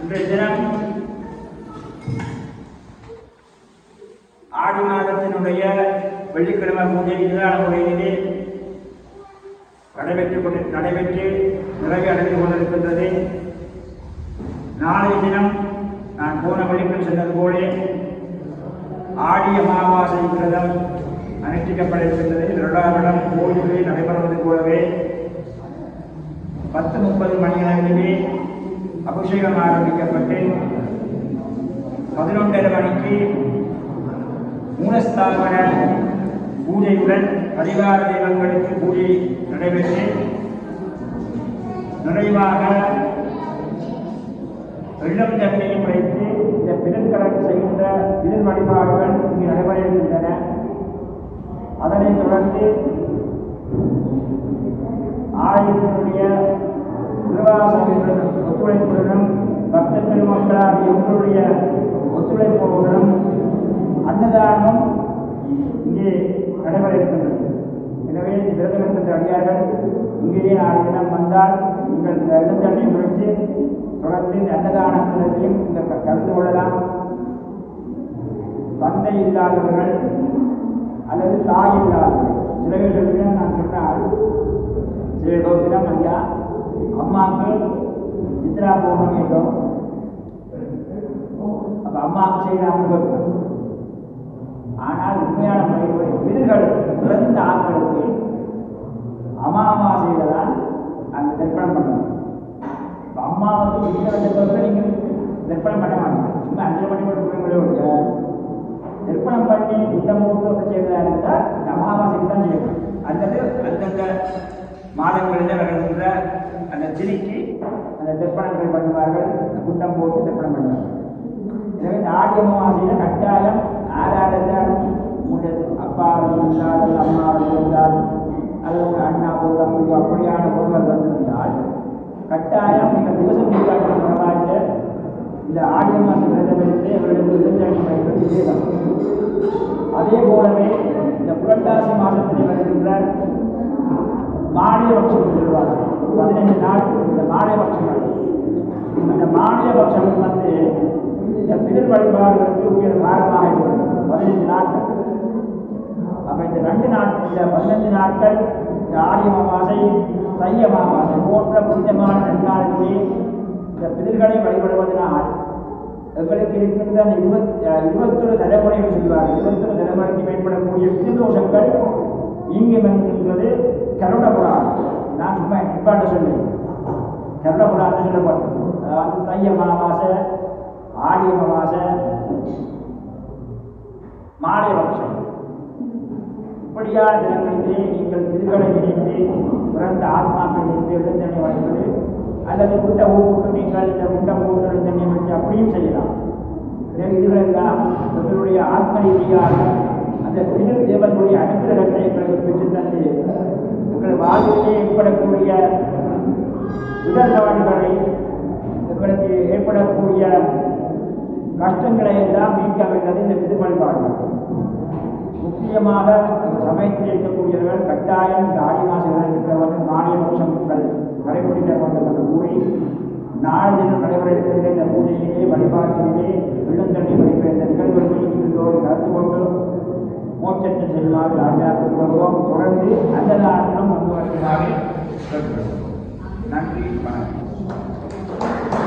இன்றைய தினம் ஆடி மாதத்தினுடைய வெள்ளிக்கிழமை பூஜை நிதான முறையிலே நடைபெற்றுக் கொண்டு நடைபெற்று நிறைவு அடைந்து கொண்டிருக்கின்றது. நாளைய தினம் நான் போன வழிக்கும் சென்றது போலே ஆடிய மாவாசை விரதம் அனுஷ்டிக்கப்பட இருக்கின்றது வருடாவிடம் கோயில்களில் நடைபெறுவது போலவே பத்து முப்பது மணி அளவில் அபிஷேகம் ஆரம்பிக்கப்பட்டு பதினொன்றரை மணிக்கு மூலஸ்தாபன பூஜையுடன் பரிவார தெய்வங்களுக்கு பூஜை நடைபெற்று நிறைவாக வெள்ளம் தண்ணியும் வைத்து இந்த பிறக்கடன் செய்கின்ற பிதன் வழிபாடுகள் இங்கு நடைபெறுகின்றன. அதனைத் தொடர்ந்து நிர்வாகசபையுடன் ஒத்துழைப்புடனும் பக்த பெருமக்களாகிய உங்களுடைய ஒத்துழைப்போடுடன் அன்னதானம் இங்கே நடைபெற இருக்கின்றது எனவே இந்த விரதம் இருக்கின்ற அடியார்கள் இங்கேயே நாளை தினம் வந்தால் நீங்கள் இந்த இடத்தண்ணை முடித்து தொடர்ந்து இந்த அன்னதானத்திலையும் இந்த க- கலந்து கொள்ளலாம். தந்தை இல்லாதவர்கள் அல்லது தாய் இல்லாதவர்கள். சில பேர் நான் சொன்னால் சில தினம் ஐயா அம்மாக்கள் சித்ரா பௌர்ணமி என்றோம் அப்ப அம்மாவுக்கு செய்யலாம்னு ஆனால் உண்மையான முறைப்படி விதிர்கள் பிறந்த ஆட்களுக்கு அமாவாசையில தான் அந்த தர்ப்பணம் பண்ணணும். இப்ப அம்மாவுக்கு விதிகளை தவிர நீங்கள் தர்ப்பணம் பண்ண மாட்டீங்க. சும்மா அஞ்சு மணி மட்டும் முடிய ஒழிய தர்ப்பணம் பண்ணி புத்தம் போட்டு அப்படி செய்வதா இருந்தால் இந்த அமாவாசைக்கு தான் செய்யணும். அல்லது அந்தந்த மாதங்களில் வருகின்ற அந்த அந்த தர்ப்பணங்கள் பண்ணுவார்கள் குண்டம் போட்டு தர்ப்பணம் பண்ணுவார்கள். எனவே இந்த ஆடி அமாவாசையில் கட்டாயம் ஆதாரத்தால் உங்களுடைய அப்பா இருந்தால் அம்மா இருந்தால் அல்லது உங்கள் அண்ணாவோ தம்பியோ அப்படியான உறவுகள் வந்திருந்தால் கட்டாயம் நீங்கள் திவசம் நீக்காட்டு பரவாயில்ல இந்த ஆடி அமாவாசை விரதமிருந்து அவர்களுக்கு விருந்தாட்சி பயன்படுத்தி விஜயம் அதே போலவே இந்த புரட்டாசி மாதத்தில் வருகின்ற மானிய பட்சம் சொல்லுவார்கள் பதினைந்து நாள் மாநிலபட்சங்கள். இந்த மாநிலபட்சம் வந்து இந்த பிதர் வழிபாடுகளுக்கு உயர் காரணமாக இருக்கிறது பதினைந்து நாட்கள். அப்ப இந்த ரெண்டு நாட்கள் இந்த பதினைந்து நாட்கள் இந்த ஆடி அமாவாசை தைய அமாவாசை போன்ற புனிதமான நன்னாளிலே இந்த பிதர்களை வழிபடுவதனால் எங்களுக்கு இருக்கின்ற அந்த இருபத்தி இருபத்தொரு தலைமுறைகள் சொல்வார்கள் இருபத்தொரு தலைமுறைக்கு மேற்படக்கூடிய பிததோஷங்கள் இங்கு இருக்கின்றது கருணபுரா நான் சும்மா நிப்பாட்ட சொல்லுவேன் கருட புராணம் சொல்லப்பட்டது அதாவது தை அமாவாசை ஆடி அமாவாசை மாலை பட்சம் இப்படியான தினங்களிலே நீங்கள் திருகளை நினைத்து பிறந்த ஆத்மாக்கள் நினைத்து எழுந்தண்ணை வளர்ப்பது அல்லது குட்ட ஊட்டு நீங்கள் இந்த குட்ட ஊட்டு எழுந்தண்ணை வச்சு அப்படியும் செய்யலாம் இதுகளெல்லாம் உங்களுடைய ஆத்ம ரீதியாக அந்த பின்னர் தேவனுடைய அனுகிரகத்தை எங்களுக்கு பெற்றுத் தந்து எங்கள் வாழ்விலே ஏற்படக்கூடிய இடர்பாடுகளை எங்களுக்கு ஏற்படக்கூடிய கஷ்டங்களை எல்லாம் மீட்க வேண்டது இந்த விதி வழிபாடுகள் முக்கியமாக சமயத்தில் இருக்கக்கூடியவர்கள் கட்டாயம் இந்த ஆடி மாதம் இருக்கிறவர்கள் மானிய வருஷங்கள் கடைபிடிக்க வேண்டும் என்று கூறி நாலு தினம் நடைபெற இருக்கிற இந்த பூஜையிலே வழிபாட்டிலே வெள்ளந்தண்ணி வைக்கிற இந்த நிகழ்வுகளை இருந்தோடு கலந்து கொண்டு மோட்சத்தில் செல்வார்கள். ராஜாவுக்கு வருவோம் தொடர்ந்து அந்த நாட்டிலும் வந்து வருகிறார்கள். நன்றி வணக்கம்.